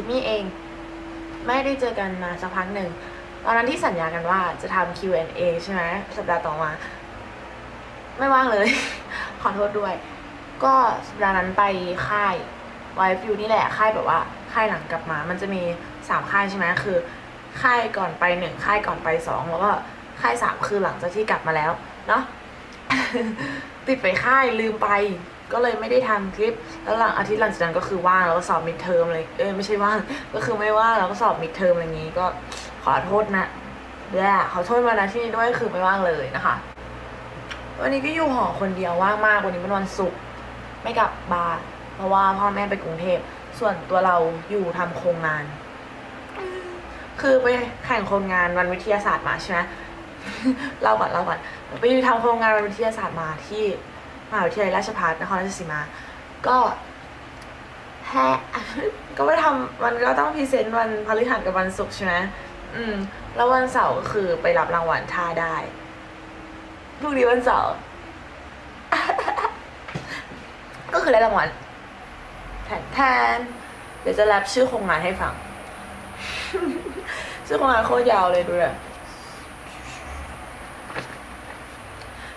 จิมมี่เอง ไม่ได้เจอกันมาสักพักหนึ่ง ตอนนั้นที่สัญญากันว่าจะทำ Q&A ใช่ไหมสัปดาห์ต่อมา ไม่ว่างเลย ขอโทษด้วย ก็สัปดาห์นั้นไปค่ายไวฟิวนี่แหละค่ายแบบว่าค่ายหลังกลับมา มันจะมีสามค่ายใช่ไหมคือ ค่ายก่อนไปหนึ่งค่ายก่อนไปสองแล้วก็ค่ายสามคือหลังจากที่กลับมาแล้ว เนาะติดไปค่ายลืมไป ก็เลยไม่ได้ทำคลิป แล้วหลังอาทิตย์หลังจากนั้นก็คือว่างแล้วก็สอบมิดเทอมเลยเออไม่ใช่ว่างก็คือไม่ว่างแล้วก็สอบมิดเทอมอะไรอย่างนี้ก็ขอโทษนะเดี๋ยวขอโทษมาณที่นี้ด้วยคือไม่ว่างเลยนะคะ วันนี้ก็อยู่หอคนเดียวว่างมากวันนี้เป็นวันศุกร์ไม่กลับบ้านเพราะว่าพ่อแม่ไปกรุงเทพส่วนตัวเราอยู่ทำโครงงาน คือไปแข่งโครงงานวันวิทยาศาสตร์มาใช่ไหมเราก่อนเราก่อนไปทำโครงงานวันวิทยาศาสตร์มาที่ มหาวิทยาลัยราชภัฏนครราชสีมา ก็แฮะก็ไปทำมันก็ต้องพรีเซนต์วันพฤหัสกับวันศุกร์ใช่ไหมอืม แล้ววันเสาร์ก็คือไปรับรางวัลท่าได้พรุ่งนี้วันเสาร์ก็คือได้รางวัลแทนแทนเดี๋ยวจะแรปชื่อโครงงานให้ฟัง ชื่อโครงงานโคตรยาวเลยดูเลย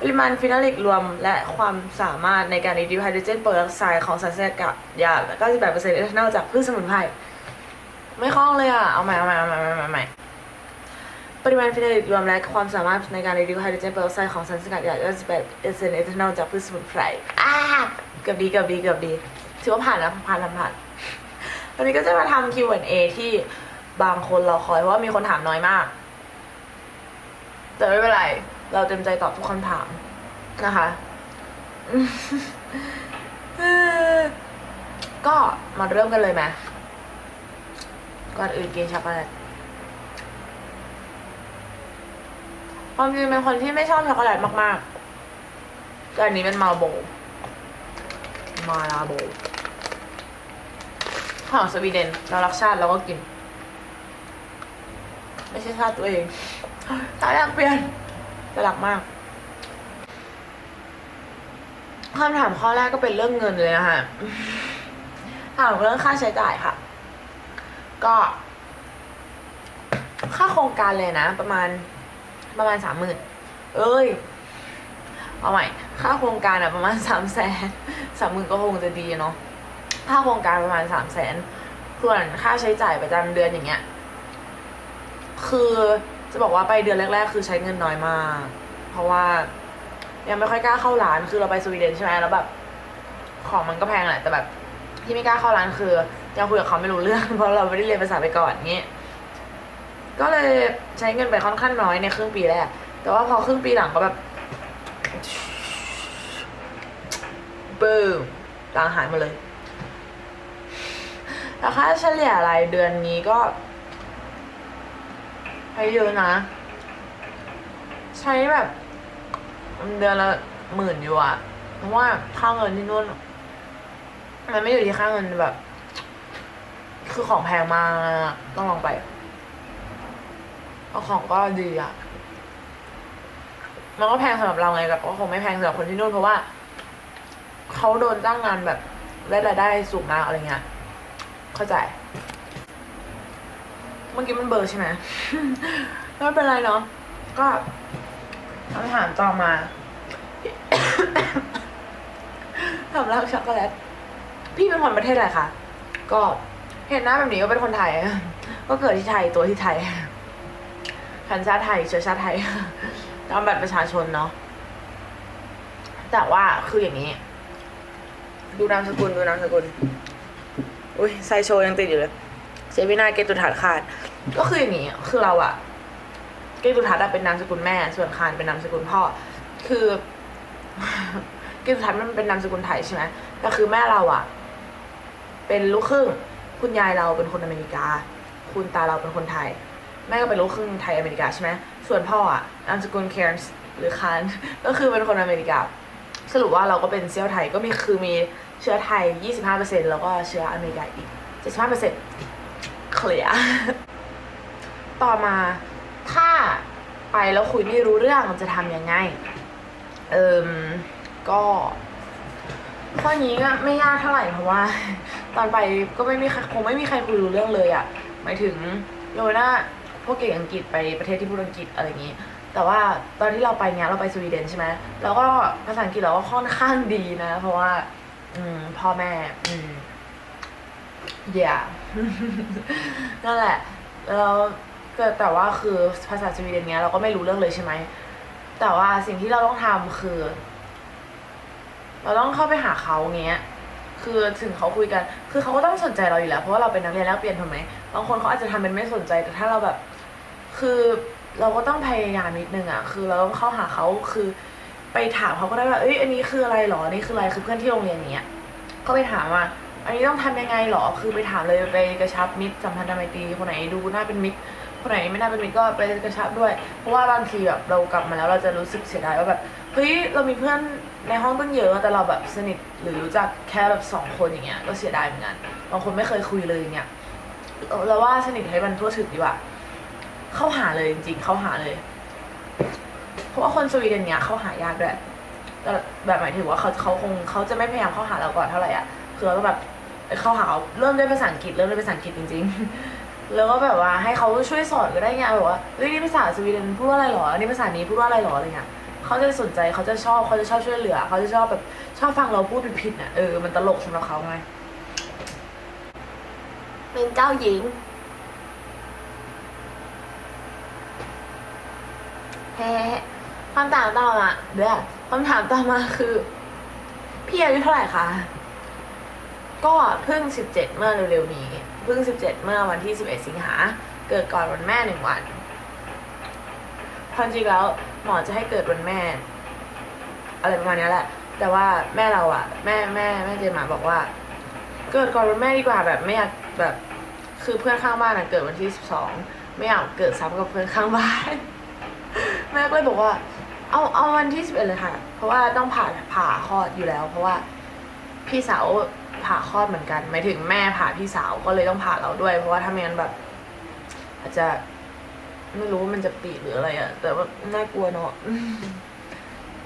ปริมาณฟินาลิกรวมและความสามารถในการ reduce hydrogen peroxide ของสารสกัดยา98%เอทานอลจากพืชสมุนไพรไม่คล่องเลยอะ เอาใหม่เอาใหม่เอาใหม่เอาใหม่ใหม่ปริมาณฟินาลิกรวมและความสามารถในการ reduce hydrogen peroxide ของสารสกัดจา98%เอทานอลจากพืชสมุนไพรอ่าเกือบดีเกือบดีเกือบดีถือว่าผ่านแล้วผ่านแล้วผ่านวันนี้ก็จะมาทำ Q&A ที่บางคนเราคอยเพราะว่ามีคนถามน้อยมาก แต่ไม่เป็นไร เราเต็มใจตอบทุกคำถามนะคะ ก็มาเริ่มกันเลยไหมก่อนอื่นกินช็อกโกแลตความจริงเป็นคนที่ไม่ชอบช็อกโกแลตมากๆแต่อันนี้เป็นมาโบ มาลาโบ ของสวีเดน เรารักชาติเราก็กิน ไม่ใช่ชาติตัวเองชาติอยากเปลี่ยน แต่รักมากคำถามข้อแรกก็เป็นเรื่องเงินเลยนะคะถามเรื่องค่าใช้จ่ายค่ะ ก็ ค่าโครงการเลยนะ ประมาณประมาณสามหมื่นเอ้ยเอาใหม่ ค่าโครงการอะประมาณสามแสนสามหมื่นก็คงจะดีเนาะค่าโครงการประมาณสามแสนส่วนค่าใช้จ่ายประจำเดือนอย่างเงี้ย คือ จะบอกว่าไปเดือนแรก ๆ คือใช้เงินน้อยมาก เพราะว่า ยังไม่ค่อยกล้าเข้าร้านคือเราไปสวีเดนใช่ไหมแล้วแบบ ของมันก็แพงแหละแต่แบบ ที่ไม่กล้าเข้าร้านคือยังคุยกับเขาไม่รู้เรื่อง เพราะเราไม่ได้เรียนภาษาไปก่อนงี้ก็เลยใช้เงินไปค่อนข้างน้อยในครึ่งปีแรก แต่ว่าพอครึ่งปีหลังก็แบบบึ้มตังหายมาเลยแต่ค่าเฉลี่ยรายเดือนนี้ก็ ช้เยอะนะ ใช้แบบ เดือนละหมื่นอยู่อะเพราะว่าค่าเงินที่นู่นมันไม่อยู่ที่ค่าเงินแบบ คือของแพงมากต้องลองไปเอาของก็ดีอะมันก็แพงสำหรับเราไงแต่ก็คงไม่แพงสำหรับคนที่นู่นเพราะว่าเขาโดนจ้างงานแบบได้รายได้สูงมากอะไรเงี้ยเข้าใจ มื่อกี้มันเบลอร์ใช่ไหมไม่เป็นไรเนาะก็คำถามต่อมาถามรักช็อกโกแลตพี่เป็นคนประเทศอะไรคะก็เห็นหน้าแบบนี้ก็เป็นคนไทย ก็เกิดที่ไทยตัวที่ไทยสัญชาติไทยเชื้อชาติไทยตามบัตรประชาชนเนาะแต่ว่าคืออย่างนี้ ดูนามสกุลดูนามสกุลอุ้ยไซโชยังติดอยู่เลยเซวินาเกตุทัศน์ขาด ก็คืออย่างนี้คือเราอะเกตุทัศน์เป็นนามสกุลแม่ ส่วนคานเป็นนามสกุลพ่อ คือเกตุทัศน์มันเป็นนามสกุลไทยใช่ไหมแต่คือแม่เราอะเป็นลูกครึ่ง คุณยายเราเป็นคนอเมริกา คุณตาเราเป็นคนไทย แม่ก็เป็นลูกครึ่งไทยอเมริกาใช่ไหมส่วนพ่ออะนามสกุลเคร์นส์หรือคานก็คือเป็นคนอเมริกา สรุปว่าเราก็เป็นเซี่ยวไทยก็มีคือมีเชื้อไทย 25%แล้วก็เชื้ออเมริกาอีก 75%เคลียร์ ต่อมาถ้าไปแล้วคุยไม่รู้เรื่องจะทำยังไง เอิมก็ ข้อนี้ก็ไม่ยากเท่าไหร่เพราะว่า ตอนไปก็ไม่มีครคงไม่มีใครคุยรู้เรื่องเลยอะ่ะ หมายถึงโยน่าพวกเก่งอังกฤษไปประเทศที่พูดอังกฤษอะไรอย่างนี้ แต่ว่าตอนที่เราไปเนี้ยเราไปสวีเดนใช่ไหมแล้วก็ภาษาอังกฤษเราก็ค่อนข้างดีนะ เพราะว่า อืมพ่อแม่ อืมอย่านั่นแหละแล้ว ก็แต่ว่าคือภาษาสวีเดนเนี้ยเราก็ไม่รู้เรื่องเลยใช่ไหม แต่ว่าสิ่งที่เราต้องทำคือ เราต้องเข้าไปหาเขาเงี้ย คือถึงเขาคุยกัน คือเขาก็ต้องสนใจเราอยู่แล้ว เพราะว่าเราเป็นนักเรียนแลกเปลี่ยนถูกไหมบางคนเขาอาจจะทำเป็นไม่สนใจ แต่ถ้าเราแบบ คือเราก็ต้องพยายามนิดนึงอะ คือเราต้องเข้าหาเขา คือไปถามเขาก็ได้ว่า เอ้ย อันนี้คืออะไรหรอนนี้คืออะไร คือเพื่อนที่โรงเรียนเนี้ย ก็ไปถามว่าอันนี้ต้องทำยังไงหรอ คือไปถามเลยไปกระชับมิตรสัมพันธไมตรีคนไหนดูน่าเป็นมิตร คนไหนไม่น่าเป็นมิตรก็ไปกระชับด้วย เพราะว่าบางทีแบบเรากลับมาแล้วเราจะรู้สึกเสียดายว่าแบบเฮ้ยเรามีเพื่อนในห้องตั้งเยอะแต่เราแบบสนิทหรือรู้จักแค่แบบสองคนอย่างเงี้ยก็เสียดายเหมือนกันบางคนไม่เคยคุยเลยอย่างเงี้ยเราว่าสนิทให้มันทั่วถึงดีกว่า เข้าหาเลยจริงๆเข้าหาเลย เพราะว่าคนสวีเดนเนี้ยเข้าหายากด้วยแต่แบบหมายถึงว่าเขาเขาคงเขาจะไม่พยายามเข้าหาเราก่อนเท่าไหร่อะคือเราก็แบบเข้าหาเขาเริ่มด้วยภาษาอังกฤษเริ่มด้วยภาษาอังกฤษจริง ๆ แล้วก็แบบว่าให้เขาช่วยสอนก็ได้ไงแบบว่าเฮ้ยนี่ภาษาสวีเดนพูดว่าอะไรหรออันนี้ภาษานี้พูดว่าอะไรหรออะไรเงี้ยเขาจะสนใจเขาจะชอบเขาจะชอบช่วยเหลือเขาจะชอบแบบชอบฟังเราพูดผิดๆน่ะเออมันตลกสำหรับเขาไงเป็นเจ้าหญิงแฮะคำถามต่อมาเดี๋ยวคำถามต่อมาคือ พี่อายุเท่าไหร่คะก็เพิ่งสิบเจ็ดเมื่อเร็วๆนี้เพิ่งสิบเมื่อวันที่สิบเอ็ดสิงหา เกิดก่อนวันแม่หนึ่งวันความจริงแล้วหมอจะให้เกิดวันแม่ อะไรประมาณนี้แหละ แต่ว่าแม่เราอะแม่แม่แม่เจนหมาบอกว่า เกิดก่อนวันแม่ดีกว่าแบบไม่อยากแบบคือเพื่อนข้างบ้านอะเกิดวันที่สิบสองไม่อยากเกิดซ้ำกับเพื่อนข้างบ้าน แม่ก็เลยบอกว่า เอาเอาวันที่สิบเอ็ดเลยค่ะ เพราะว่าต้องผ่าผ่าคลอดอยู่แล้ว เพราะว่าพี่สาว ผ่าคลอดเหมือนกันหมายถึงแม่ผ่าพี่สาวก็เลยต้องผ่าเราด้วย เพราะว่าถ้าไม่งั้นแบบ อาจจะ ไม่รู้ว่ามันจะปีหรืออะไรอะแต่ว่าน่ากลัวเนาะ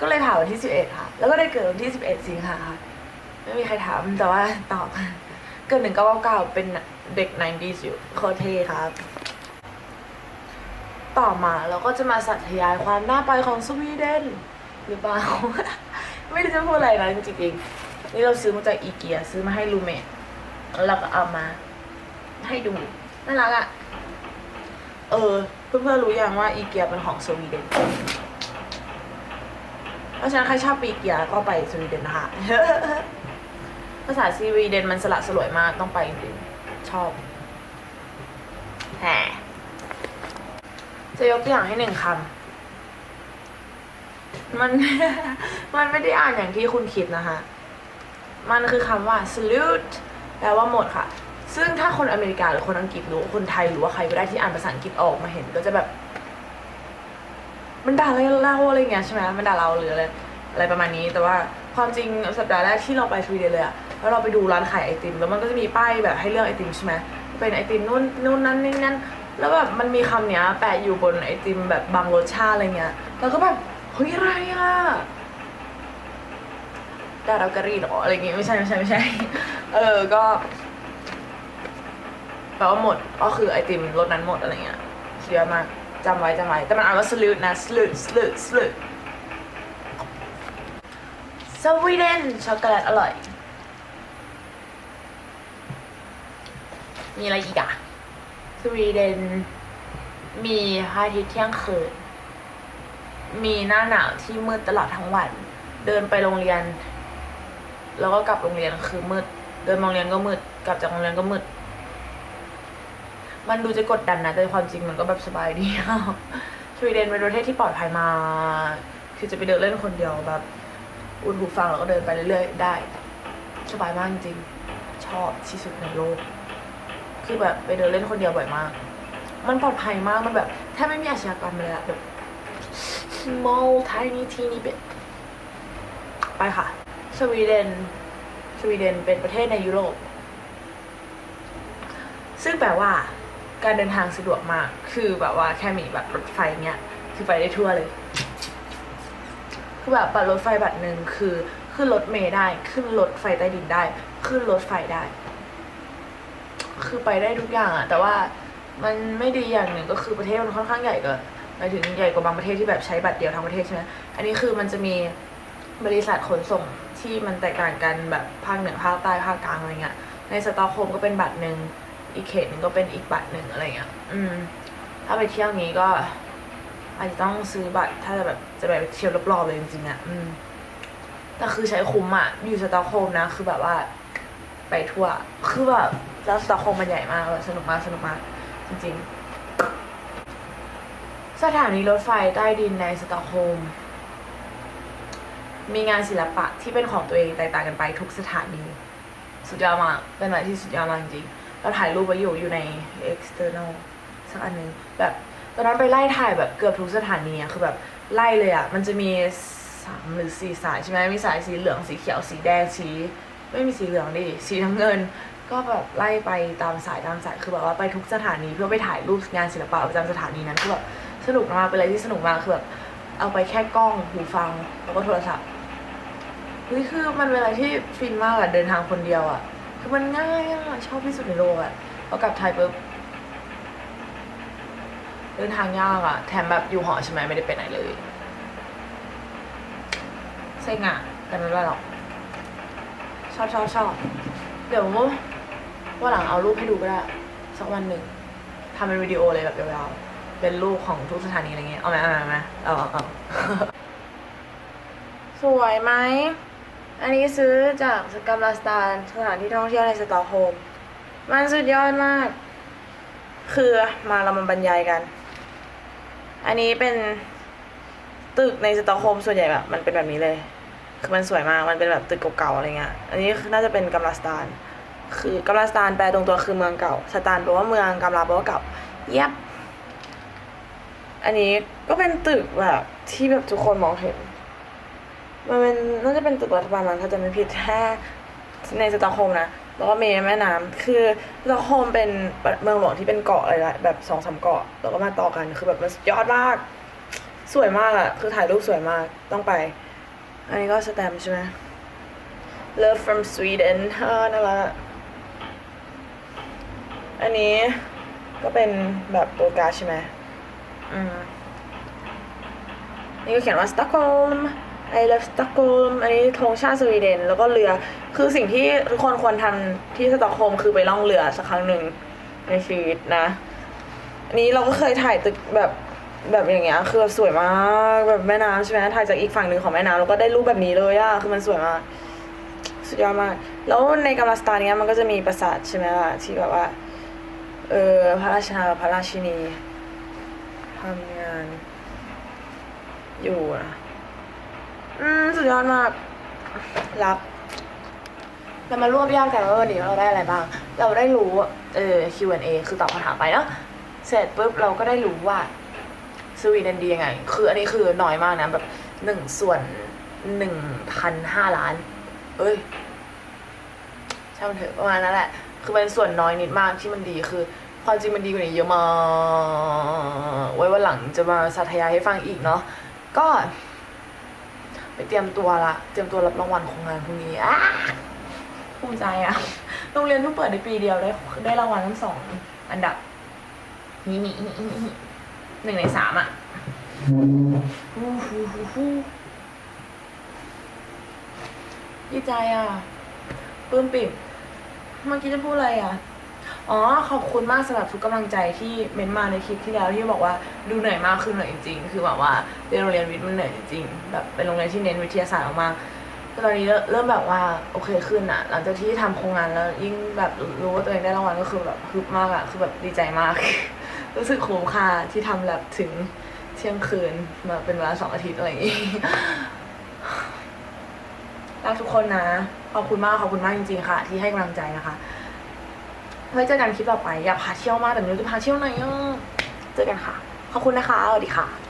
ก็เลยผ่าวันที่สิบเอ็ดค่ะ แล้วก็ได้เกิดวันที่สิบเอ็ดสิงหาค่ะไม่มีใครถามแต่ว่าตอบเกิดหนึ่งเก้าเก้าเป็นเด็กไนดี้อยู่โคตรเทครับ ต่อมาเราก็จะมาสัตยายความน่าไปของสวีเดนหรือเปล่า ไม่รู้จะพูดอะไรนะจริงๆ นี่เราซื้อมาจากอีเกียซื้อมาให้รูเมทแล้วเราก็เอามา ให้ดูน่ารักอะ่ะเออ เพื่อนๆรู้ยังว่าอีเกียเป็นของสวีเดนเพราะฉะนั้นใครชอบอีเกียก็ไปสวีเดนนะคะภาษาสวีเดนมันสละสลวยมากต้องไปจริงชอบแหมจะยกตัวอย่างให้หนึ่งคำมัน มันไม่ได้อ่านอย่างที่คุณคิดนะคะ มันคือคำว่า salute แปลว่าหมดค่ะ ซึ่งถ้าคนอเมริกาหรือคนอังกฤษหรือคนไทยหรือว่าใครก็ได้ที่อ่านภาษาอังกฤษออกมาเห็นก็จะแบบ มันด่าอะไรเราอะไรเงี้ยใช่ไหมมันด่าเราหรืออะไรอะไรประมาณนี้ แต่ว่าความจริงสัปดาห์แรกที่เราไปสวีเดนเลยอะแล้วเราไปดูร้านขายไอติม แล้วมันก็จะมีป้ายแบบให้เลือกไอติมใช่ไหมเป็นไอติมนู่นนู่นนั่นนี่นั่นแล้วแบบมันมีคำเนี้ย แปะอยู่บนไอติมแบบบางรสชาติอะไรเงี้ย แล้วก็แบบเฮ้ยอะไรอะ ดาราการีหรออะไรเงี้ยไม่ใช่ไม่ใช่ไม่ใช่ เออก็แปลว่าหมดก็คือไอติมรสนั้นหมดอะไรเงี้ยเชื่อมากจำไว้จำไว้แต่มันอ่านว่าสลูดนะสลูดสลูดสลูดสวีเดนช็อกโกแลตอร่อย มีอะไรอีกอะสวีเดน มีพระอาทิตย์เที่ยงคืน มีหน้าหนาวที่มืดตลอดทั้งวัน เดินไปโรงเรียน แล้วก็กลับโรงเรียนคือมืด เดินโรงเรียนก็มืด กลับจากโรงเรียนก็มืด มันดูจะกดดันนะแต่ความจริงมันก็แบบสบายดีสวีเดนเป็นประเทศที่ปลอดภัยมา คือจะไปเดินเล่นคนเดียวแบบอุดหูฟังแล้วก็เดินไปเรื่อยๆได้ สบายมากจริง ชอบที่สุดในโลก คือแบบไปเดินเล่นคนเดียวบ่อยมาก มันปลอดภัยมากมันแบบแทบไม่มีอาชญากรรมเลยอะแบบ small tiny teeny bit ไปค่ะ สวีเดน สวีเดนเป็นประเทศในยุโรป ซึ่งแปลว่า การเดินทางสะดวกมาก คือแบบว่าแค่มีแบบรถไฟเนี้ย คือไปได้ทั่วเลย คือแบบบัตรรถไฟบัตรหนึ่งคือขึ้นรถเมล์ได้ ขึ้นรถไฟใต้ดินได้ ขึ้นรถไฟได้ คือไปได้ทุกอย่างอะแต่ว่ามันไม่ดีอย่างหนึ่งก็คือประเทศมันค่อนข้างใหญ่ก็หมายถึงใหญ่กว่าบางประเทศที่แบบใช้บัตรเดียวทั้งประเทศใช่ไหมอันนี้คือมันจะมี บริษัทขนส่งที่มันแตกต่างกันแบบภาคเหนือภาคใต้ภาคกลางอะไรเงี้ย ในสตอกโฮล์มก็เป็นบัตรหนึ่งอีกเขตหนึ่งก็เป็นอีกบัตรหนึ่งอะไรเงี้ย อืม ถ้าไปเที่ยวนี้ก็ อาจจะต้องซื้อบัตร ถ้าจะแบบจะไปเที่ยวรอบๆเลยจริงๆอะอืม แต่คือใช้คุ้มอะอยู่สตอกโฮล์มนะ คือแบบว่าไปทั่ว คือแบบแล้วสตอกโฮล์มมันใหญ่มากสนุกมากสนุกมากจริงๆ สถานีรถไฟใต้ดินในสตอกโฮล์ม มีงานศิลปะที่เป็นของตัวเองแตกต่างกันไปทุกสถานี สุดยอดมาก เป็นอะไรที่สุดยอดมากจริงๆเราถ่ายรูปไว้อยู่อยู่ใน external สักอันหนึงแบบตอนนั้นไปไล่ถ่ายแบบเกือบทุกสถานีอะคือแบบไล่เลยอะมันจะมีสามหรือสี่สายใช่ไหมมีสายสีเหลืองสีเขียวสีแดงสีไม่มีสีเหลืองดิสีน้ำเงิน ก็แบบไล่ไปตามสายตามสายคือแบบว่าไปทุกสถานีเพื่อไปถ่ายรูปงานศิลปะประจำสถานีนั้นคือแบบสนุกมากเป็นอะไรที่สนุกมากคือแบบเอาไปแค่กล้องหูฟังแล้วก็โทรศัพท์ เฮ้ยคือมันเป็นอะไรที่ฟินมากอะเดินทางคนเดียวอะคือมันง่ายอะชอบที่สุดในโลกอะพอกลับไทยปุ๊บเดินทางยากอะแถมแบบอยู่หอใช่ไหมไม่ได้ไปไหนเลยเซ็งอะแต่ไม่เป็นไรหรอกชอบชอบชอบเดี๋ยวว่าหลังเอารูปให้ดูก็ได้สักวันหนึ่งทำเป็นวิดีโอเลยแบบยาวๆเป็นรูปของทุกสถานีอะไรเงี้ยเอาไหมเอาไหมเอาไหมเอาเอาเอาสวยไหม อันนี้ซื้อจากสกัมลาสตานสถานที่ท่องเที่ยวในสตอกโฮล์มมันสุดยอดมาก คือมาเรามาบรรยายกัน อันนี้เป็นตึกในสตอกโฮล์มส่วนใหญ่แบบมันเป็นแบบนี้เลย คือมันสวยมาก มันเป็นแบบตึกเก่าๆอะไรเงี้ย อันนี้น่าจะเป็นกัมลาสตาน คือกัมลาสตานแปลตรงตัวคือเมืองเก่า สตานแปลว่าเมืองกัมลาแปลว่าเก่า เย็บอันนี้ก็เป็นตึกแบบที่แบบทุกคนมองเห็น มันเป็นน่าจะเป็นตึกรัฐบาลมั้งถ้าจะไม่ผิดแค่ในสตอกโฮมนะแล้วก็มีแม่น้ำคือสตอกโฮมเป็นเมืองหลวงที่เป็นเกาะอะไรละแบบสองสามเกาะแล้วก็มาต่อกันคือแบบมันยอดมาก สวยมากอะคือถ่ายรูปสวยมากต้องไป อันนี้ก็สแตมป์ใช่ไหม Love from Sweden เออน่ารักอะอันนี้ก็เป็นแบบตัวการใช่ไหมอืมนี่ก็เขียนว่า Stockholm I love Stockholm อันนี้ธงชาติสวีเดน แล้วก็เรือ คือสิ่งที่ทุกคนควรทำที่สตอกโฮมคือไปล่องเรือสักครั้งหนึ่งในชีวิตนะ อันนี้เราก็เคยถ่ายตึกแบบแบบอย่างเงี้ยคือสวยมากแบบแม่น้ำใช่ไหมถ่ายจากอีกฝั่งหนึ่งของแม่น้ำแล้วก็ได้รูปแบบนี้เลยอะคือมันสวยมากสุดยอดมาก แล้วในกัมลาสตานเนี้ยมันก็จะมีปราสาทใช่ไหมล่ะที่แบบว่า เออพระราชาพระราชินีทำงานอยู่นะ อืมสุดยอดมาก รักเรามารวบยอดกันว่าวันนี้เราได้อะไรบ้าง เราได้รู้เออ Q&A คือตอบคำถามไปเนาะเสร็จปุ๊บเราก็ได้รู้ว่าสวีเดนดียังไง คืออันนี้คือน้อยมากนะแบบหนึ่งส่วนหนึ่งพันห้าล้าน เอ้ยช่างเถอะประมาณนั้นแหละ คือเป็นส่วนน้อยนิดมากที่มันดีคือความจริงมันดีกว่านี้เยอะมากไว้วันหลังจะมาสาธยายให้ฟังอีกเนาะก็ เตรียมตัวละ เตรียมตัวรับรางวัลของงานพรุ่งนี้อะภูมิใจอะโรงเรียนเพิ่งเปิดในปีเดียวได้ได้รางวัลทั้งสองอันดับนี่นี่หนึ่งในสามอะฮู้ฮู้ฮู้ฮู้ดีใจอะปลื้มปิ่มเมื่อกี้จะพูดอะไรอะ อ๋อขอบคุณมากสำหรับทุกกำลังใจที่เม้นต์มาในคลิปที่แล้วที่บอกว่าดูเหนื่อยมากคือเหนื่อยจริงๆคือแบบว่าเรียนโรงเรียนวิทย์มันเหนื่อยจริงๆแบบเป็นโรงเรียนที่เน้นวิทยาศาสตร์มากๆแต่ตอนนี้เริ่มแบบว่าโอเคขึ้นอะหลังจากที่ทำโครงงานแล้วยิ่งแบบรู้ว่าตัวเองได้รางวัลก็คือแบบฮึบมากอะคือแบบดีใจมาก รู้สึกคุ้มค่าที่ทำแบบถึงเที่ยงคืนมาเป็นเวลาสองอาทิตย์อะไรอย่างงี้รักทุกคนนะขอบคุณมากขอบคุณมากจริงๆค่ะ ที่ให้กำลังใจนะคะ ไว้เจอกันคลิปต่อไป อยากพาเที่ยวมากแต่ไม่รู้จะพาเที่ยวไหนอะเจอกันค่ะ ขอบคุณนะคะสวัสดีค่ะ